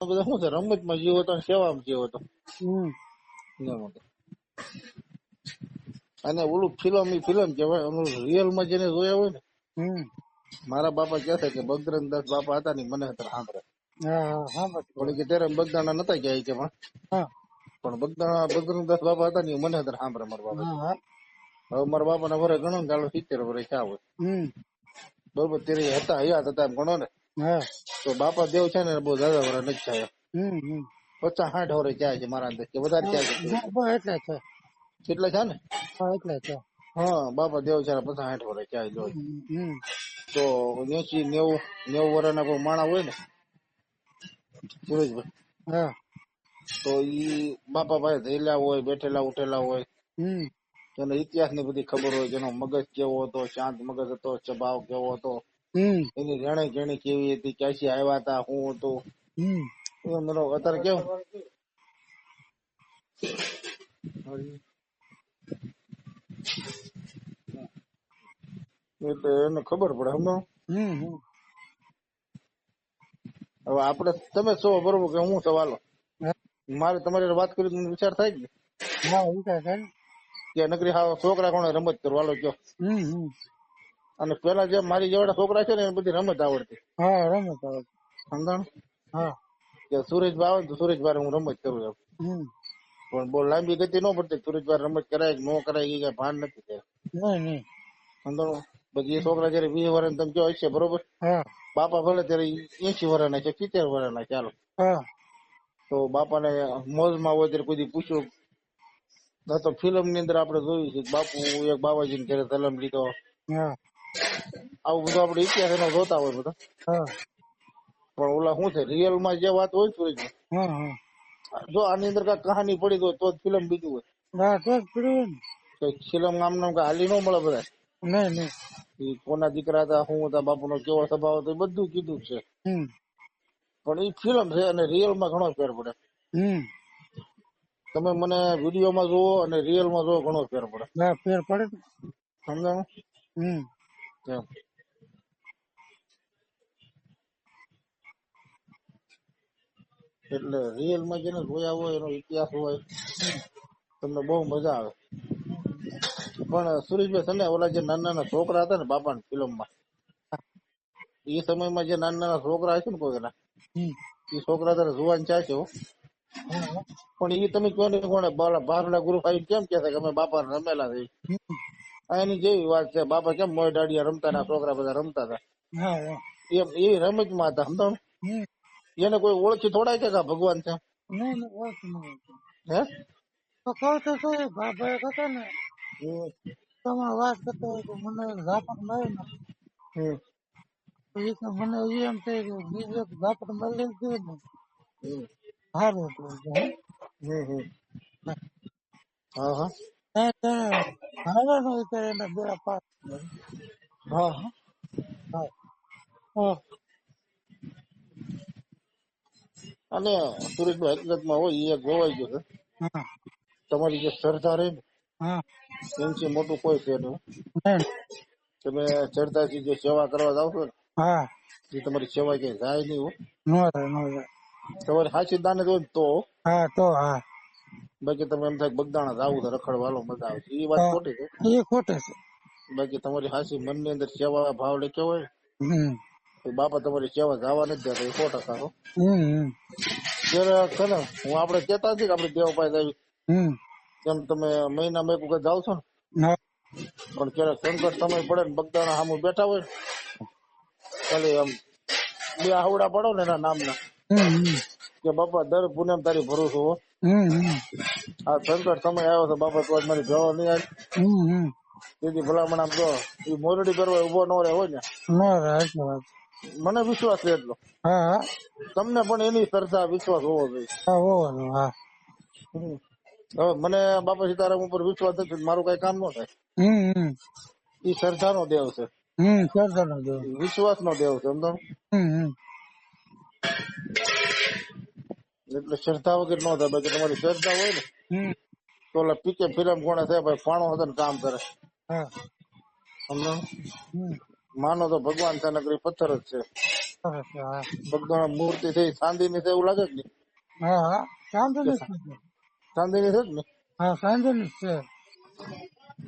બધા શું છે? રમતમાં જીવો તો ને સેવામાં જીવો હતું. અને ઓલું ફિલ્મ ઈ ફિલ્મ કેવાય ઓલું રિયલમાં જેને જોયા હોય ને હમ. મારા બાપા કે છે કે બગદરન દાસ બાપા હતા ને મને અત્યારે સાંભળે. પણ કે ત્યારે બગદાણા નતા ગયા કે પણ. હા. પણ બગદાણા બગદરન દાસ બાપા હતા ને મને અત્યારે સાંભળે મારા બાપા. હવે મારા બાપાના વરે ગણો ને ચાલો સિત્તેર વરે ક્યાં હોય. બરોબર ત્યારે હતા હયાત હતા એમ ગણો ને. હા. તો બાપા દેવ છે ને બહુ દાદા વરા નથી થયા. હમ હમ. પચાસ સાઠ વરે ક્યાં છે મારા અંદર કે વધારે ક્યાં છે એટલે છે. કેટલા છે ને? હા એટલે છે. હા બાપા દેવ છે પચાસ સાઠ વરે ક્યાં જો તો એસી નેવું નેવું વર્ષના કોઈ માણા હોય ને? સુરેશભાઈ. હા. તો ઈ બાપા ભાઈ થયેલા હોય બેઠેલા ઉઠેલા હોય. હમ. એનો ઇતિહાસની બધી ખબર હોય જેનો મગજ કેવો હતો શાંત મગજ હતો સ્વભાવ કેવો હતો એની રેણે કેણી કેવી હતી ક્યાંથી આવ્યા હતા શું હતો. મતલબ અત્યારે કેવું એટલે એને ખબર પડે હમણાં. હમ હમ. હવે આપડે તમે છો બરોબર કે હું સવાલો મારે તમારી વાત કરી વિચાર થાય કે? ને હા વિચાર થાય કે નકરી હા છોકરા કોણે રમત કરવા હાલો કયો. હમ હમ. અને પેલા જે મારી જેવડા છોકરા છે ને એને બધી રમત આવડતી. હા રમત આવડતી. સમજાણ? હા. કે સુરેશભાઈ આવે ને તો સુરેશભાઈ હું રમત કરું એમ. પણ બહુ લાંબી ગતિ ન પડતી. સુરેશભાઈ રમત કરાય કે ન કરાય એ કઈ ભાન નથી થયું નહીં નહીં. સમજાણું? બધી છોકરા જયારે વીસ વર્ષ તમે કહો હશે બરોબર? બાપા ભલે ત્યારે એસી વર્ષના છે સિત્તેર વર્ષના ચાલો. હા. તો બાપાને મોજમાં હોય ત્યારે કોઈ પૂછ્યું. ના તો ફિલ્મની અંદર આપણે જોયું છે કે બાપુ એક બાબાજી ઘરે તલમ લીધો. હા. આવું બધું આપણે ઇતિહાસ એનો જોતા હોય બધા. હા. પણ ઓલા શું છે રિયલમાં જે વાત હોય હા જો આની અંદર કઈ કહાની પડી હોય તો જ ફિલ્મ બીજું હોય. હા તો જ પીડ્યું ફિલ્મ આમ નામ કઈ હાલી ન મળે બધા નહીં નહીં. કોના દીકરા હતા શું હતા બાપુનો કેવો સ્વભાવ હતો એ બધું કીધું છે. પણ એ ફિલ્મ છે અને રિયલમાં ઘણો ફેર પડે. તમે મને વીડિયો માં જોવો અને રિયલમાં જોવો ઘણો ફેર પડે. ફેર પડે. સમજાણું? હમ એટલે રિયલમાં જેને જોયા હોય એનો ઇતિહાસ હોય તમને બહુ મજા આવે. પણ સુરેશભાઈ તમે ઓલા જે નાના નાના છોકરા હતા ને બાપાની ફિલ્મમાં એ સમયમાં જે નાના નાના છોકરા હશે ને કોઈ એના એ છોકરા તારે જોવાની ચા છે પણ એ તમે કહો ને કોને બાલા ગુરુ ભાઈ કેમ કે કે અમે બાપા રમેલા છે એની જેવી વાત છે. બાપા કેમ મોય દાડિયા રમતા ના છોકરા બધા રમતા હતા? એમ એ રમતમાં હતા સમજાણું? એને કોઈ ઓળખી થોડાય કે ભગવાન છે? હે? તો કહું તો શું બાબા હતા ને. તમે વાત કરતા મને ઝાપટ મારી ને. મને એમ થાય કે બીજો ઝાપટ મારી ગયો ને. સારું હતું. હે? હા. હા ત્યાં ત્યાં હારા નો વિચાર એના બે પાસ હા હા હા હા. અને સુરેશભાઈ હકીકતમાં હોય એ ગોવાઈ ગયો છે હા તમારી જે શ્રદ્ધા રહી ને હા એનાથી મોટું કોઈ છે નહીં નહીં તમે શ્રદ્ધાથી જે સેવા કરવા જાવ છો ને હા એ તમારી સેવા ક્યાંય જાય નહીં હો નો થાય નો થાય તમારે સાચી દાને હોય ને તો હા તો હા બાકી તમે એમ થાય બગદાણા જાવું તો રખડવાલો મજા આવે એ વાત ખોટી છે. એ ખોટે છે. બાકી તમારી હાસી મનની અંદર સેવા ભાવ લખ્યો હોય તો બાપા તમારી સેવા જવા નથી દેતા એ ખોટા ટકા હો. હમ હમ. ત્યારે છે ને હું આપડે કેતા હતી કે આપડે દેવ પાસે આવી હમ. તેમ મહિનામાં એક વખત જાવ છો ને પણ ક્યારેક સંકટ સમય પડે ને બગદાણા સામું બેઠા હોય ખાલી આમ બે આવડા પડો ને એના નામના. કે બાપા દર પૂનમ તારી હમ હમ. આ સંકટ સમય આવ્યો છે બાપા તો મારી જવા નહીં આવી તેથી ભલામણ આમ જો એ મોરડી કરવા ઊભો ન રહે હોય ને મને વિશ્વાસ છે એટલો. તમને પણ એની શ્રદ્ધા વિશ્વાસ હોવો જોઈએ. હા હા. હવે મને બાપા સીતારામ ઉપર વિશ્વાસ નથી મારું કઈ કામ ન થાય. એ શ્રદ્ધાનો દેવ છે. હમ નો દેવ. વિશ્વાસ નો દેવ છે સમજો એટલે શ્રદ્ધા વગર ન થાય. બાકી તમારી શ્રદ્ધા હોય ને તો ઓલા પીકે ફિલ્મ કોણે થાય ભાઈ પાણો હતો ને કામ કરે. સમજો માનો તો ભગવાન છે. નકરી પથ્થર જ છે ભગવાન મૂર્તિ થઈ ચાંદી ની છે એવું લાગે જ નહીં હા ની છે. જ ને? હા ચાંદની જ છે.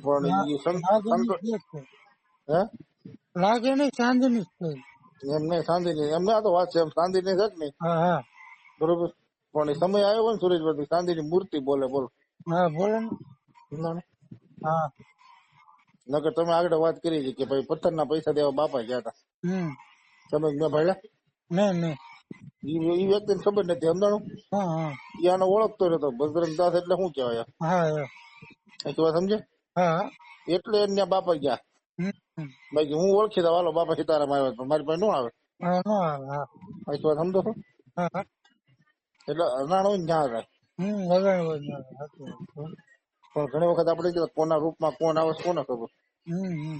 પણ હે લાગે લાગણી સંતો- એમ છે. હે? લાગણી ચાંદની જ છે. એમ નહીં એમને આ તો વાત છે. એમ ચાંદીની છે જ નહીં બરોબર? પણ એ સમય આવ્યો ને સુરેશભાઈ ચાંદીની મૂર્તિ બોલે બોલો. હા બોલે ને. હા. નકર તમે આગળ વાત કરી છે કે ભાઈ પથ્થરના પૈસા દેવા બાપા ગયા હતા. તમે મેં ભાડ્યા નહીં નહીં ઈ વ્યક્તિ વ્યક્તિને ખબર નથી સમજાણું? ઈ આને ઓળખતો નતો બજરંગ દાસ એટલે શું વાત સમજે? હા. એટલે ત્યાં બાપા ગયા. બાકી હું ઓળખી દઉં હાલો બાપા સીતારામ આવ્યો પણ મારી પાસે ન આવે. નો સમજો છો એટલે અનાણો હોય ને ત્યાં હમ. પણ ઘણી વખત આપણે કોના રૂપમાં કોણ આવે કોને ખબર? હમ